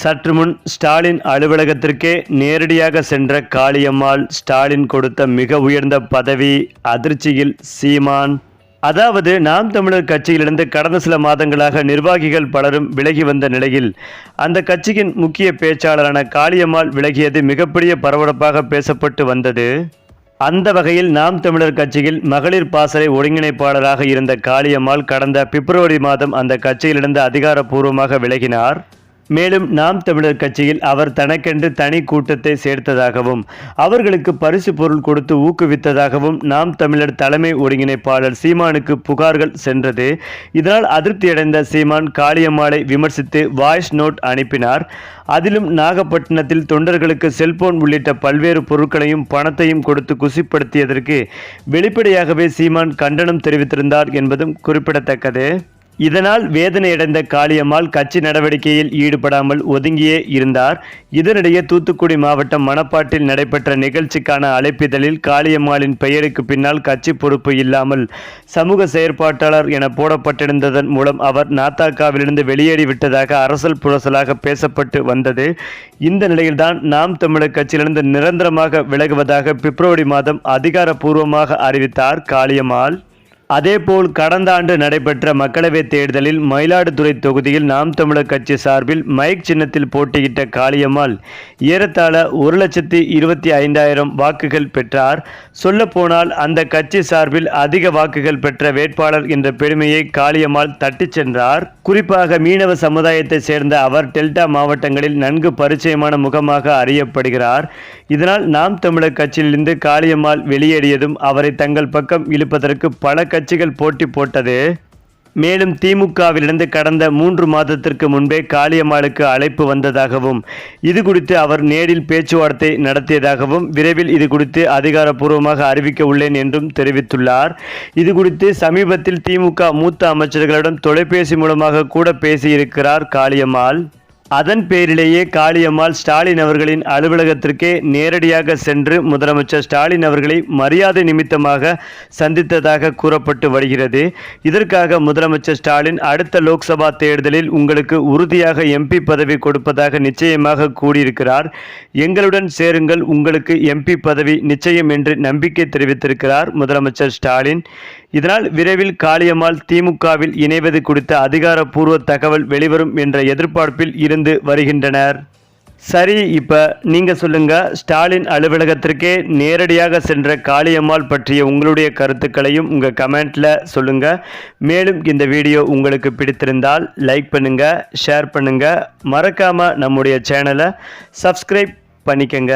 சற்று முன் ஸ்டாலின் அலுவலகத்திற்கே நேரடியாக சென்ற காளியம்மாள் ஸ்டாலின் கொடுத்த மிக உயர்ந்த பதவி அதிர்ச்சியில் சீமான். அதாவது நாம் தமிழர் கட்சியிலிருந்து கடந்த சில மாதங்களாக நிர்வாகிகள் பலரும் விலகி வந்த நிலையில் அந்த கட்சியின் முக்கிய பேச்சாளரான காளியம்மாள் விலகியது மிகப்பெரிய பரபரப்பாக பேசப்பட்டு வந்தது. அந்த வகையில் நாம் தமிழர் கட்சியில் மகளிர் பாசறை ஒருங்கிணைப்பாளராக இருந்த காளியம்மாள் கடந்த பிப்ரவரி மாதம் அந்த கட்சியிலிருந்து அதிகாரப்பூர்வமாக விலகினார். மேலும் நாம் தமிழர் கட்சியில் அவர் தனக்கென்று தனி கூட்டத்தை சேர்த்ததாகவும் அவர்களுக்கு பரிசு பொருள் கொடுத்து ஊக்குவித்ததாகவும் நாம் தமிழர் தலைமை ஒருங்கிணைப்பாளர் சீமானுக்கு புகார்கள் சென்றது. இதனால் அதிருப்தியடைந்த சீமான் காளியம்மாளை விமர்சித்து வாய்ஸ் நோட் அனுப்பினார். அதிலும் நாகப்பட்டினத்தில் தொண்டர்களுக்கு செல்போன் உள்ளிட்ட பல்வேறு பொருட்களையும் பணத்தையும் கொடுத்து குசிப்படுத்தியதற்கு வெளிப்படையாகவே சீமான் கண்டனம் தெரிவித்திருந்தார் என்பதும் குறிப்பிடத்தக்கது. இதனால் வேதனையடைந்த காளியம்மாள் கட்சி நடவடிக்கையில் ஈடுபடாமல் ஒதுங்கியே இருந்தார். இதனிடையே தூத்துக்குடி மாவட்டம் மணப்பாட்டில் நடைபெற்ற நிகழ்ச்சிக்கான அழைப்பிதழில் காளியம்மாளின் பெயருக்கு பின்னால் கட்சி பொறுப்பு இல்லாமல் சமூக செயற்பாட்டாளர் என போடப்பட்டிருந்ததன் மூலம் அவர் நாத்தாக்காவிலிருந்து வெளியேறிவிட்டதாக அரசல் புரசலாக பேசப்பட்டு வந்தது. இந்த நிலையில்தான் நாம் தமிழர் கட்சியிலிருந்து நிரந்தரமாக விலகுவதாக பிப்ரவரி மாதம் அதிகாரப்பூர்வமாக அறிவித்தார் காளியம்மாள். அதேபோல் கடந்த ஆண்டு நடைபெற்ற மக்களவைத் தேர்தலில் மயிலாடுதுறை தொகுதியில் நாம் தமிழர் கட்சி சார்பில் மைக் சின்னத்தில் போட்டியிட்ட காளியம்மாள் ஏறத்தாழ ஒரு லட்சத்தி இருபத்தி ஐந்தாயிரம் வாக்குகள் பெற்றார். சொல்லப்போனால் அந்த கட்சி சார்பில் அதிக வாக்குகள் பெற்ற வேட்பாளர் என்ற பெருமையை காளியம்மாள் தட்டிச் சென்றார். குறிப்பாக மீனவ சமுதாயத்தைச் சேர்ந்த அவர் டெல்டா மாவட்டங்களில் நன்கு பரிச்சயமான முகமாக அறியப்படுகிறார். இதனால் நாம் தமிழர் கட்சியிலிருந்து காளியம்மாள் வெளியேறியதும் அவரை தங்கள் பக்கம் இழுப்பதற்கு பல கட்சிகள் போட்டி போட்டது. மேலும் திமுகவிலிருந்து கடந்த மூன்று மாதத்திற்கு முன்பே காளியம்மாளுக்கு அழைப்பு வந்ததாகவும் இது குறித்து அவர் நேரில் பேச்சுவார்த்தை நடத்தியதாகவும் விரைவில் இது குறித்து அதிகாரப்பூர்வமாக அறிவிக்க உள்ளேன் என்றும் தெரிவித்துள்ளார். இது குறித்து சமீபத்தில் திமுக மூத்த அமைச்சர்களிடம் தொலைபேசி மூலமாக கூட பேசியிருக்கிறார் காளியம்மாள். அதன் பேரிலேயே காளியம்மாள் ஸ்டாலின் அவர்களின் அலுவலகத்திற்கே நேரடியாக சென்று முதலமைச்சர் ஸ்டாலின் அவர்களை மரியாதை நிமித்தமாக சந்தித்ததாக கூறப்பட்டு வருகிறது. இதற்காக முதலமைச்சர் ஸ்டாலின் அடுத்த லோக்சபா தேர்தலில் உங்களுக்கு உறுதியாக எம்பி பதவி கொடுப்பதாக நிச்சயமாக கூறியிருக்கிறார். எங்களுடன் சேருங்கள் உங்களுக்கு எம்பி பதவி நிச்சயம் என்று நம்பிக்கை தெரிவித்திருக்கிறார் முதலமைச்சர் ஸ்டாலின். இதனால் விரைவில் காளியம்மாள் திமுகவில் இணைவது குறித்த அதிகாரப்பூர்வ தகவல் வெளிவரும் என்ற எதிர்பார்ப்பில் இருந்து வருகின்றனர். சரி இப்போ நீங்கள் சொல்லுங்கள் ஸ்டாலின் அலுவலகத்திற்கே நேரடியாக சென்ற காளியம்மாள் பற்றிய உங்களுடைய கருத்துக்களையும் உங்கள் கமெண்ட்டில் சொல்லுங்கள் மேலும் இந்த வீடியோ உங்களுக்கு பிடித்திருந்தால் லைக் பண்ணுங்கள் ஷேர் பண்ணுங்கள் மறக்காமல் நம்முடைய சேனலை சப்ஸ்கிரைப் பண்ணிக்கங்க.